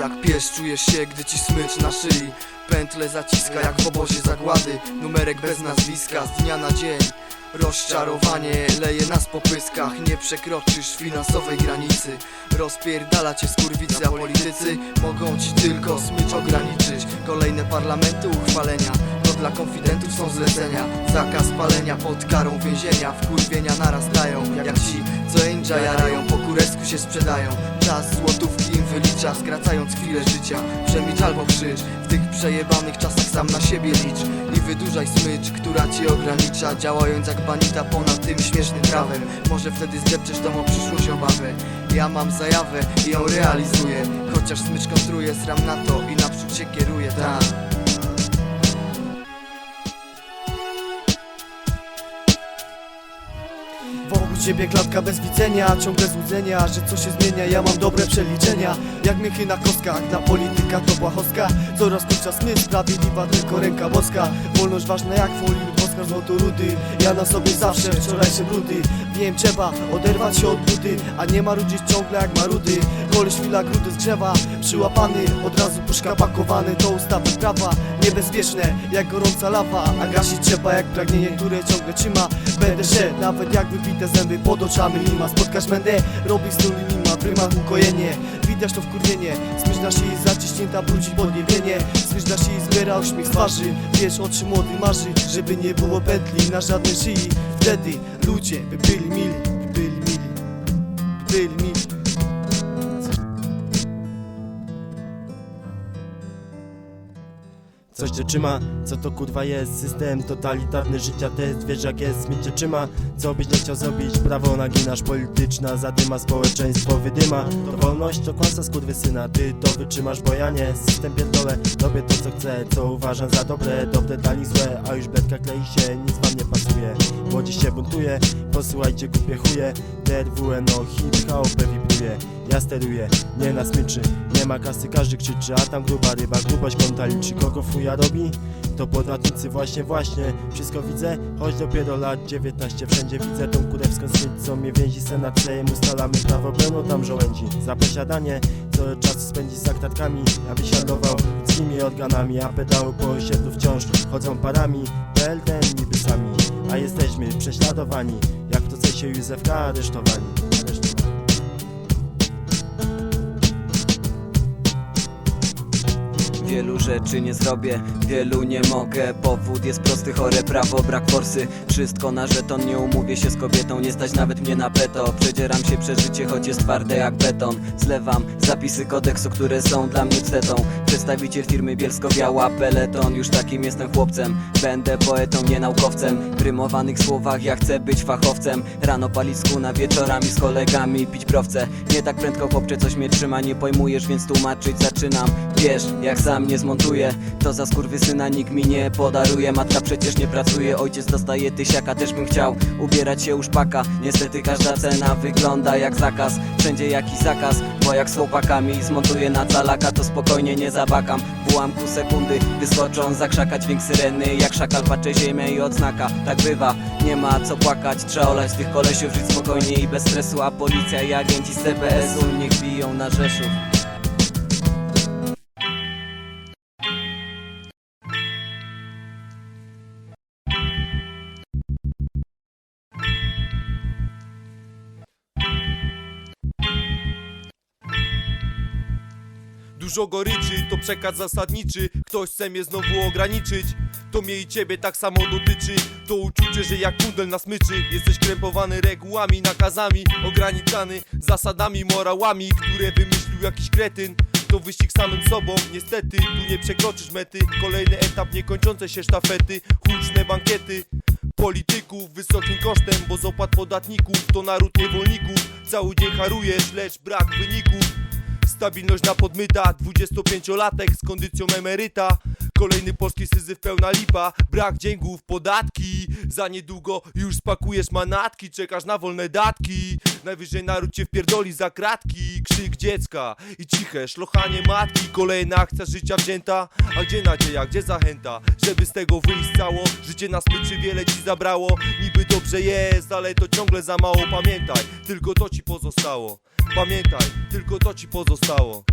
Jak pies czujesz się, gdy ci smycz na szyi? Pętle zaciska jak w obozie zagłady. Numerek bez nazwiska z dnia na dzień. Rozczarowanie leje nas po pyskach. Nie przekroczysz finansowej granicy. Rozpierdala cię skurwicy, a politycy. Mogą ci tylko smycz ograniczyć. Kolejne parlamenty uchwalenia dla konfidentów są zlecenia. Zakaz palenia pod karą więzienia. Wkurwienia narastają Jak ci, co Angel jarają. Po kuresku się sprzedają. Czas złotówki im wylicza Skracając chwilę życia. Przemilcz albo krzycz. W tych przejebanych czasach sam na siebie licz. I wydłużaj smycz, która cię ogranicza. Działając jak banita ponad tym śmiesznym prawem. Może wtedy zdepczesz tą o przyszłość obawę Ja mam zajawę i ją realizuję. Chociaż smycz kontruje, sram na to i naprzód się kieruję, tak Wokół ciebie klatka bez widzenia Ciągle złudzenia, że coś się zmienia Ja mam dobre przeliczenia. Jak miechy na kostkach Dla polityka to błahostka Coraz krótsza smysł Sprawiedliwa tylko ręka boska. Wolność ważna jak folie lub Oskar złoto rudy Ja na sobie zawsze wczorajsze brudy Wiem trzeba oderwać się od budy A nie marudzić ciągle jak marudy Koleś chwila grudy z drzewa Przyłapany od razu puszka pakowany. To ustawy prawa Niebezpieczne jak gorąca lawa. A gasić trzeba jak pragnienie, które ciągle trzyma. Będę szedł nawet jak wybite zęby pod oczami lima. Spotkasz będę, robić z tyłu lima. W ukojenie, widać to wkurwienie Smycz na szyi zaciśnięta, brudzi podniebienie. Smycz na szyi zbiera uśmiech twarzy. Wiesz o czym młody marzy, żeby nie było pętli na żadnej szyi. Wtedy ludzie by byli mili, by byli mili, by byli mili Coś cię trzyma, co to kurwa jest? System totalitarny życia test Wiesz jak jest, smyć cię trzyma. Co byś nie chciał zrobić, prawo naginasz Polityczna zadyma, społeczeństwo wydyma. To wolność, to kłamstwa skurwysyna Ty to wytrzymasz, bo ja nie. System pierdolę, robię to co chcę Co uważam za dobre, dobre dla nich złe A już betka klei się, nic wam nie pasuje. Młodzi się buntuje, posłuchajcie głupie chuje DRWN, no hip, HOP wibruje ja steruję, nie na smyczy Nie ma kasy, każdy krzyczy A tam gruba ryba, grubość konta liczy. Kogo fuja robi? To podatnicy właśnie, właśnie. Wszystko widzę, choć dopiero lat 19 Wszędzie widzę tą kurewską smycz Co mnie więzi senat Sejm ustalamy prawo Pełno tam żołędzi. Za posiadanie co czas spędzić za ktatkami Ja wysiadował z nimi organami A pedały po osiedlu wciąż chodzą parami. PLN niby sami A jesteśmy prześladowani Procesie Józefka aresztowani Wielu rzeczy nie zrobię, wielu nie mogę. Powód jest prosty, chore prawo, brak forsy. Wszystko na żeton, nie umówię się z kobietą Nie stać nawet mnie na peto Przedzieram się przez życie, choć jest twarde jak beton. Zlewam zapisy kodeksu, które są dla mnie wstetą Przedstawiciel firmy Bielsko-Biała Peleton. Już takim jestem chłopcem. Będę poetą, nie naukowcem. W rymowanych słowach ja chcę być fachowcem. Rano palić skuna, wieczorami z kolegami Pić browce, nie tak prędko chłopcze Coś mnie trzyma, nie pojmujesz, więc tłumaczyć zaczynam. Wiesz, jak sam nie zmontuję. To za skurwysyna nikt mi nie podaruje. Matka przecież nie pracuje, ojciec dostaje tysiaka Też bym chciał. Ubierać się u szpaka. Niestety każda cena wygląda jak zakaz. Wszędzie jakiś zakaz, bo jak z chłopakami Zmontuję na calaka, to spokojnie nie zabakam. W ułamku sekundy wyskoczą za krzaka Dźwięk syreny, jak szakal patrzę ziemię i odznaka. Tak bywa, nie ma co płakać Trzeba olać tych kolesiów, żyć spokojnie i bez stresu. A policja i agenci z CBS-u niech biją na Rzeszów Dużo goryczy, to przekaz zasadniczy. Ktoś chce mnie znowu ograniczyć. To mnie i ciebie tak samo dotyczy. To uczucie, że jak kundel na smyczy Jesteś krępowany regułami, nakazami Ograniczany zasadami, morałami Które wymyślił jakiś kretyn. To wyścig samym sobą, niestety Tu nie przekroczysz mety. Kolejny etap, niekończące się sztafety Huczne bankiety. Polityków wysokim kosztem, bo z opłat podatników To naród niewolników. Cały dzień harujesz, lecz brak wyników Stabilność na podmyta, 25-latek z kondycją emeryta Kolejny polski syzyf pełna lipa. Brak dzięków, podatki. Za niedługo już spakujesz manatki. Czekasz na wolne datki. Najwyżej naród cię wpierdoli za kratki. Krzyk dziecka i ciche szlochanie matki. Kolejna akcja życia wzięta. A gdzie nadzieja, gdzie zachęta? Żeby z tego wyjść cało. Życie na smyczy wiele ci zabrało. Niby dobrze jest, ale to ciągle za mało. Pamiętaj, tylko to ci pozostało. Pamiętaj, tylko to ci pozostało